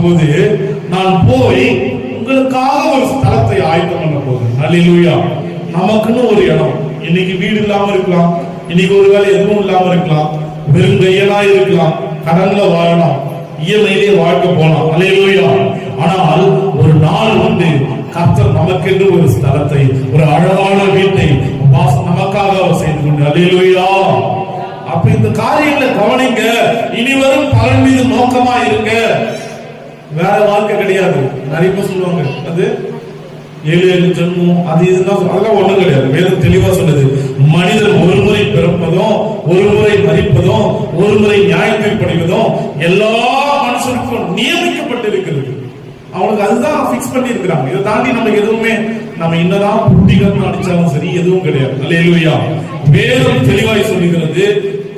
பார்க்கும்போது நான் போய் உங்களுக்காக ஒரு ஸ்தலத்தை ஆயத்தம் பண்ண போகிறேன் அல்லேலூயா நமக்குன்னு ஒரு இடம். இன்னைக்கு வீடு இல்லாம இருக்கலாம். இன்னைக்கு ஒரு வேலை எதுவும் இல்லாம இருக்கலாம். வெறும் கையலா இருக்கலாம். கடன்ல வாழலாம். இயற்கையிலே வாழ்க்கை போலாம். அலையிலோயா ஆனால் ஒரு நாள் வந்து கர்த்தர் நமக்கென்று ஒரு ஸ்தலத்தை ஒரு அழகான வீட்டை வாச- நமக்காக அவர் செய்து கொண்டு அலையிலோயா அப்ப இந்த காரியங்களை கவனிங்க. இனி வரும் பலன் மீது நோக்கமா இருங்க. வேற வாழ்க்கை கிடையாது. நிறைய பேர் சொல்லுவாங்க அது ஏழு ஏழு ஜென்மம் அது இதுதான் அதெல்லாம் ஒண்ணும் கிடையாது. வேதம் தெளிவா சொல்லுது மனிதன் ஒரு முறை பிறப்பதும் ஒரு முறை மறிப்பதும் ஒரு முறை நியாயத்தீர்ப்படைவதும் எல்லா மனுஷனுக்கும் நியமிக்கப்பட்டிருக்கிறது. அவனுக்கு அதுதான் ஃபிக்ஸ் பண்ணி இருக்கிறாங்க இதை தாண்டி நமக்கு எதுவுமே நம்ம என்னதான் புத்திகரம் அடிச்சாலும் சரி எதுவும் கிடையாது. அல்லேலூயா. வேதம் தெளிவாய் சொல்லுகிறது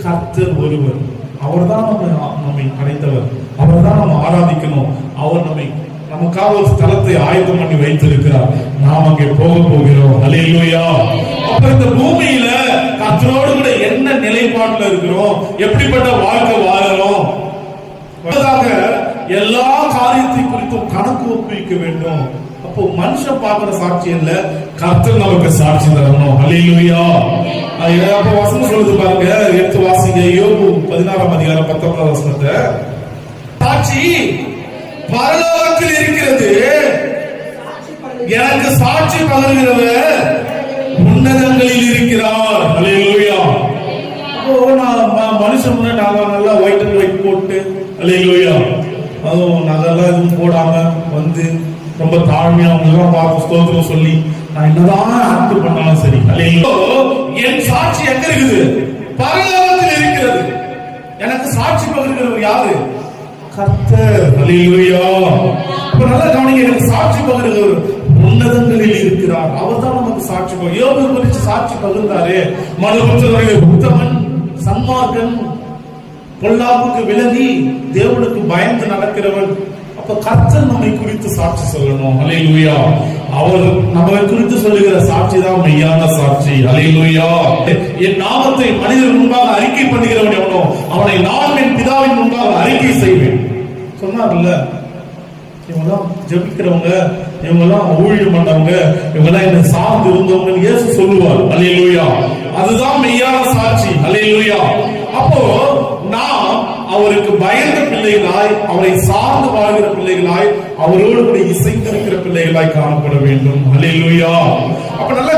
கர்த்தர் ஒருவர். அவர் தான் நம்ம நம்மை படைத்தவர் அவர்தான் நம்ம ஆராதிக்கணும் அவர் நம்மை நமக்காக ஒரு ஸ்தலத்தை ஆயத்தம் பண்ணி வைத்திருக்கிறார். நாம் அங்கே போக போகிறோம். அலையிலோயா அப்ப இந்த பூமியில கத்தரோடு கூட என்ன நிலைப்பாட்டுல இருக்கிறோம்? எப்படிப்பட்ட வாழ்க்கை வாழறோம் எல்லா காரியத்தை குறித்தும் கணக்கு ஒப்புவிக்க வேண்டும். அப்போ மனுஷன் பார்க்கிற சாட்சி இல்ல கர்த்தர் நமக்கு சாட்சி தரணும். அலையிலோயா அது அப்ப வசனம் சொல்லுது பாருங்க. எடுத்து வாசிங்க. யோபு பதினாறாம் அதிகாரம் பத்தொன்பதாம் வசனத்தை. சாட்சி பரலோகத்தில் இருக்கிறது எனக்கு சாட்சி பகர்கிறவர் உன்னதங்களில் இருக்கிறார். அல்லேலூயா அப்போ நான் மனுஷன் முன்னாடி நல்லா ஒயிட் அண்ட் ஒயிட் போட்டு அல்லேலூயா அதுவும் நகெல்லாம் எதுவும் போடாம வந்து ரொம்ப தாழ்மையா அவங்களெல்லாம் பார்த்து ஸ்தோத்திரம் சொல்லி நான் என்னதான் ஆக்ட் பண்ணாலும் சரி. அல்லேலூயா என் சாட்சி எங்க இருக்குது? பரலோகத்தில் இருக்கிறது. எனக்கு சாட்சி பகிர்கிறவர் யாரு? கர்த்தர். அல்லேலூயா அப்ப நல்லா கவனிங்க எனக்கு சாட்சி பகிர்கிறவர் உன்னதங்களில் இருக்கிறார் அவர் தான் நமக்கு சாட்சி பகிர் யோபு குறித்து சாட்சி பகிர்ந்தாரு. மனுபுத்திரனுடைய புத்தவன் சன்மார்க்கன் பொல்லாப்புக்கு விலகி தேவனுக்கு பயந்து நடக்கிறவன். அப்ப கர்த்தர் நம்மை குறித்து சாட்சி சொல்லணும். அல்லேலூயா அவர் நம்மை குறித்து சொல்லுகிற சாட்சி தான் மெய்யான சாட்சி. அல்லேலூயா என் நாமத்தை மனிதர் முன்பாக அறிக்கை பண்ணுகிறவன் எவனோ அவனை நான் என் பிதாவின் முன்பாக அறிக்கை செய்வேன். சொன்னார்ல? இவங்கெல்லாம் ஜபிக்கிறவங்க இவங்கெல்லாம் ஊழியம் பண்ணவங்க இவங்கெல்லாம் என்ன சார்ந்து இருந்தவங்க இயேசு சொல்லுவார். லூயா அதுதான் மெய்யான சாட்சி. அல்லேலூயா அப்போ நாம் அவருக்கு பயந்த பிள்ளைகளாய் அவரை சார்ந்து வாழ்கிற பிள்ளைகளாய் அவரோடு கூட இசைந்திருக்கிற பிள்ளைகளாய் காணப்பட வேண்டும். அல்லேலூயா அப்ப நல்லா